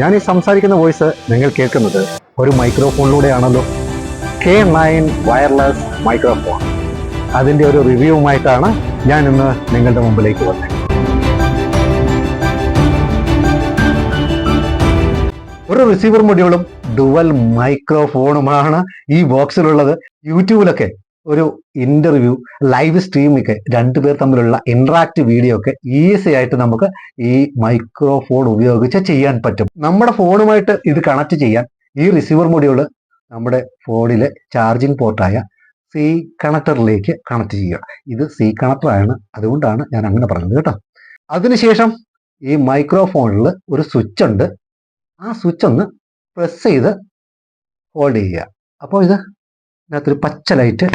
ഞാൻ ഈ സംസാരിക്കുന്ന വോയിസ് നിങ്ങൾ കേൾക്കുന്നത് ഒരു മൈക്രോഫോണിലൂടെയാണല്ലോ. കെ നയൻ വയർലെസ് മൈക്രോഫോൺ അതിന്റെ ഒരു റിവ്യൂവുമായിട്ടാണ് ഞാൻ ഇന്ന് നിങ്ങളുടെ മുമ്പിലേക്ക് വന്നത്. ഒരു റിസീവർ മൊഡ്യൂളും ഡുവൽ മൈക്രോഫോണുമാണ് ഈ ബോക്സിലുള്ളത് യൂട്യൂബിലൊക്കെ ഒരു ഇന്റർവ്യൂ ലൈവ് സ്ട്രീമൊക്കെ രണ്ടുപേർ തമ്മിലുള്ള ഇന്ററാക്ട് വീഡിയോ ഒക്കെ ഈസി ആയിട്ട് നമുക്ക് ഈ മൈക്രോഫോൺ ഉപയോഗിച്ച് ചെയ്യാൻ പറ്റും. നമ്മുടെ ഫോണുമായിട്ട് ഇത് കണക്ട് ചെയ്യാൻ ഈ റിസീവർ മൊഡ്യൂൾ നമ്മുടെ ഫോണിലെ ചാർജിങ് പോർട്ടായ സി കണക്ടറിലേക്ക് കണക്ട് ചെയ്യുക. ഇത് സി കണക്ടറാണ് അതുകൊണ്ടാണ് ഞാൻ അങ്ങനെ പറഞ്ഞത് കേട്ടോ. അതിനുശേഷം ഈ മൈക്രോഫോണിൽ ഒരു സ്വിച്ച് ഉണ്ട്. ആ സ്വിച്ച് ഒന്ന് പ്രസ് ചെയ്ത് ഹോൾഡ് ചെയ്യുക. അപ്പോൾ ഇത് ഇതിനകത്തൊരു പച്ച ലൈറ്റ്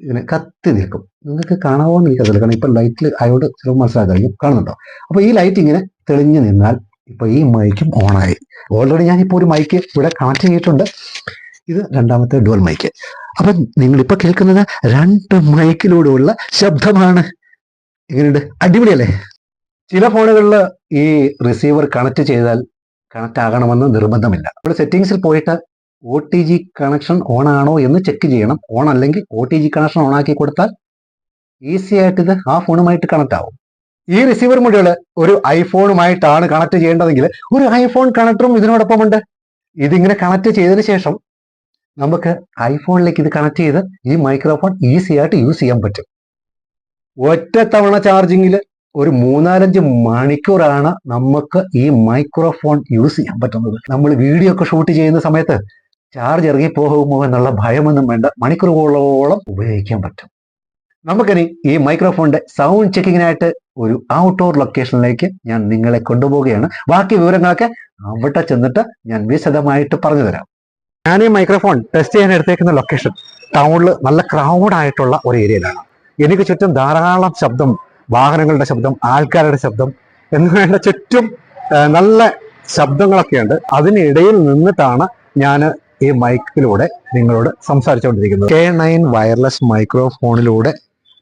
ഇങ്ങനെ കത്തി നിൽക്കും. നിങ്ങൾക്ക് കാണാമോ എന്ന് എനിക്കറിയില്ല കാരണം ഇപ്പം ലൈറ്റിൽ അയോട് ചിലപ്പോൾ മനസ്സിലാക്കായിരിക്കും കാണുന്നുണ്ടോ? അപ്പോൾ ഈ ലൈറ്റ് ഇങ്ങനെ തെളിഞ്ഞു നിന്നാൽ ഇപ്പോൾ ഈ മൈക്കും ഓണായി ഓൾറെഡി ഞാനിപ്പോൾ ഒരു മൈക്ക് ഇവിടെ കണക്ട് ചെയ്തിട്ടുണ്ട് ഇത് രണ്ടാമത്തെ ഡുവൽ മൈക്ക് അപ്പം നിങ്ങളിപ്പോൾ കേൾക്കുന്നത് രണ്ട് മൈക്കിലൂടെയുള്ള ശബ്ദമാണ്. എങ്ങനെയുണ്ട്? അടിപൊളിയല്ലേ? ചില ഫോണുകളിൽ ഈ റിസീവർ കണക്ട് ചെയ്താൽ കണക്ട് ആകണമെന്ന് നിർബന്ധമില്ല. നമ്മൾ സെറ്റിങ്സിൽ പോയിട്ട് O T G connection on ആണോ എന്ന് ചെക്ക് ചെയ്യണം. ഓൺ അല്ലെങ്കിൽ O T G connection on ആക്കി കൊടുത്താൽ ഈസി ആയിട്ട് ഇത് ആ ഫോണുമായിട്ട് കണക്ട് ആവും. ഈ റിസീവർ മൊഡ്യൂൾ ഒരു ഐഫോണുമായിട്ടാണ് കണക്ട് ചെയ്യേണ്ടതെങ്കിൽ ഒരു ഐഫോൺ കണക്ടറും ഇതിനോടൊപ്പം ഉണ്ട്. ഇതിങ്ങനെ കണക്ട് ചെയ്തതിന് ശേഷം നമുക്ക് ഐഫോണിലേക്ക് ഇത് കണക്ട് ചെയ്ത് ഈ മൈക്രോഫോൺ ഈസി ആയിട്ട് യൂസ് ചെയ്യാൻ പറ്റും. ഒറ്റ തവണ ചാർജിങ്ങിൽ ഒരു മൂന്നാലഞ്ച് മണിക്കൂറാണ് നമുക്ക് ഈ മൈക്രോഫോൺ യൂസ് ചെയ്യാൻ പറ്റുന്നത്. നമ്മൾ വീഡിയോ ഒക്കെ ഷൂട്ട് ചെയ്യുന്ന സമയത്ത് ചാർജ് ഇറങ്ങിപ്പോകുമോ എന്നുള്ള ഭയമൊന്നും വേണ്ട. മണിക്കൂറുകളോളം ഉപയോഗിക്കാൻ പറ്റും. നമുക്കിനി ഈ മൈക്രോഫോണിന്റെ സൗണ്ട് ചെക്കിങ്ങിനായിട്ട് ഒരു ഔട്ട്ഡോർ ലൊക്കേഷനിലേക്ക് ഞാൻ നിങ്ങളെ കൊണ്ടുപോവുകയാണ്. ബാക്കി വിവരങ്ങളൊക്കെ അവിടെ ചെന്നിട്ട് ഞാൻ വിശദമായിട്ട് പറഞ്ഞു തരാം ഞാൻ ഈ മൈക്രോഫോൺ ടെസ്റ്റ് ചെയ്യാൻ എടുത്തേക്കുന്ന ലൊക്കേഷൻ ടൗണിൽ നല്ല ക്രൗഡ് ആയിട്ടുള്ള ഒരു ഏരിയയിലാണ് എനിക്ക് ചുറ്റും ധാരാളം ശബ്ദം വാഹനങ്ങളുടെ ശബ്ദം ആൾക്കാരുടെ ശബ്ദം എന്ന് വേണ്ട ചുറ്റും നല്ല ശബ്ദങ്ങളൊക്കെയുണ്ട്. അതിനിടയിൽ നിന്നിട്ടാണ് ഞാൻ ഈ മൈക്കിലൂടെ നിങ്ങളോട് സംസാരിച്ചുകൊണ്ടിരിക്കുന്നത് കെ നയൻ വയർലെസ് മൈക്രോഫോണിലൂടെ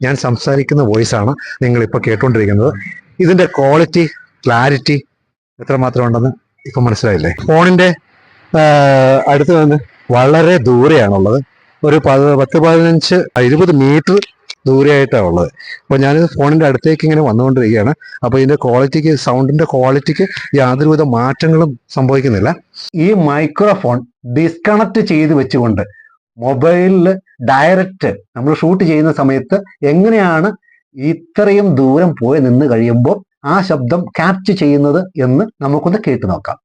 ഞാൻ സംസാരിക്കുന്ന വോയിസ് ആണ് നിങ്ങൾ ഇപ്പോൾ കേട്ടുകൊണ്ടിരിക്കുന്നത് ഇതിന്റെ ക്വാളിറ്റി ക്ലാരിറ്റി എത്രമാത്രം ഉണ്ടെന്ന് ഇപ്പൊ മനസ്സിലായില്ലേ? ഫോണിന്റെ അടുത്ത് നിന്ന് വളരെ ദൂരെയാണുള്ളത്. ഒരു പത് പത്ത് പതിനഞ്ച് ഇരുപത് മീറ്റർ ദൂരെയായിട്ടാണ് ഉള്ളത്. അപ്പോൾ ഞാനിത് ഫോണിന്റെ അടുത്തേക്ക് ഇങ്ങനെ വന്നുകൊണ്ടിരിക്കുകയാണ്. അപ്പോൾ ഇതിന്റെ ക്വാളിറ്റിക്ക് സൗണ്ടിന്റെ ക്വാളിറ്റിക്ക് യാതൊരുവിധ മാറ്റങ്ങളും സംഭവിക്കുന്നില്ല. ഈ മൈക്രോഫോൺ ഡിസ്കണക്ട് ചെയ്ത് വെച്ചുകൊണ്ട് മൊബൈലിൽ ഡയറക്റ്റ് നമ്മൾ ഷൂട്ട് ചെയ്യുന്ന സമയത്ത് എങ്ങനെയാണ് ഇത്രയും ദൂരം പോയി നിന്ന് കഴിയുമ്പോൾ ആ ശബ്ദം ക്യാപ്ച് ചെയ്യുന്നത് എന്ന് നമുക്കൊന്ന് കേട്ടു നോക്കാം.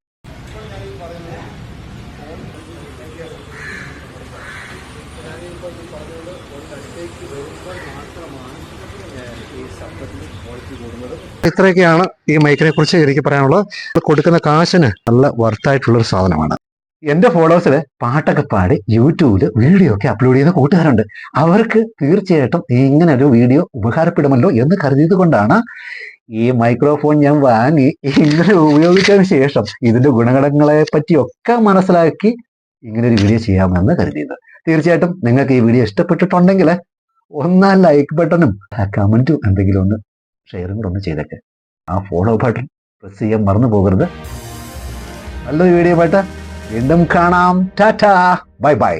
ഇത്രയൊക്കെയാണ് ഈ മൈക്കിനെ കുറിച്ച് എനിക്ക് പറയാനുള്ളത്. കൊടുക്കുന്ന കാശിന് നല്ല വർത്തായിട്ടുള്ള ഒരു സാധനമാണ്. എന്റെ ഫോളോവേഴ്സിൽ പാട്ടൊക്കെ പാടി യൂട്യൂബിൽ വീഡിയോ ഒക്കെ അപ്ലോഡ് ചെയ്യുന്ന കൂട്ടുകാരുണ്ട്. അവർക്ക് തീർച്ചയായിട്ടും ഇങ്ങനെ ഒരു വീഡിയോ ഉപകാരപ്പെടുമല്ലോ എന്ന് കരുതിയത് കൊണ്ടാണ് ഈ മൈക്രോഫോൺ ഞാൻ വാങ്ങി ഇങ്ങനെ ഉപയോഗിച്ചതിന് ശേഷം ഇതിന്റെ ഗുണഗണങ്ങളെ പറ്റിയൊക്കെ മനസ്സിലാക്കി ഇങ്ങനെ ഒരു വീഡിയോ ചെയ്യാമെന്ന് കരുതിയത്. തീർച്ചയായിട്ടും നിങ്ങൾക്ക് ഈ വീഡിയോ ഇഷ്ടപ്പെട്ടിട്ടുണ്ടെങ്കിൽ ഒന്നാ ലൈക്ക് ബട്ടണും കമന്റും എന്തെങ്കിലും ഒന്ന് ഷെയറും കൂടെ ഒന്ന് ചെയ്തേക്ക്. ആ ഫോളോ ബട്ടൺ പ്രസ് ചെയ്യാൻ മറന്നു പോകരുത്. നല്ലൊരു വീഡിയോ ആയിട്ട് വീണ്ടും കാണാം. ടാറ്റാ. Bye bye.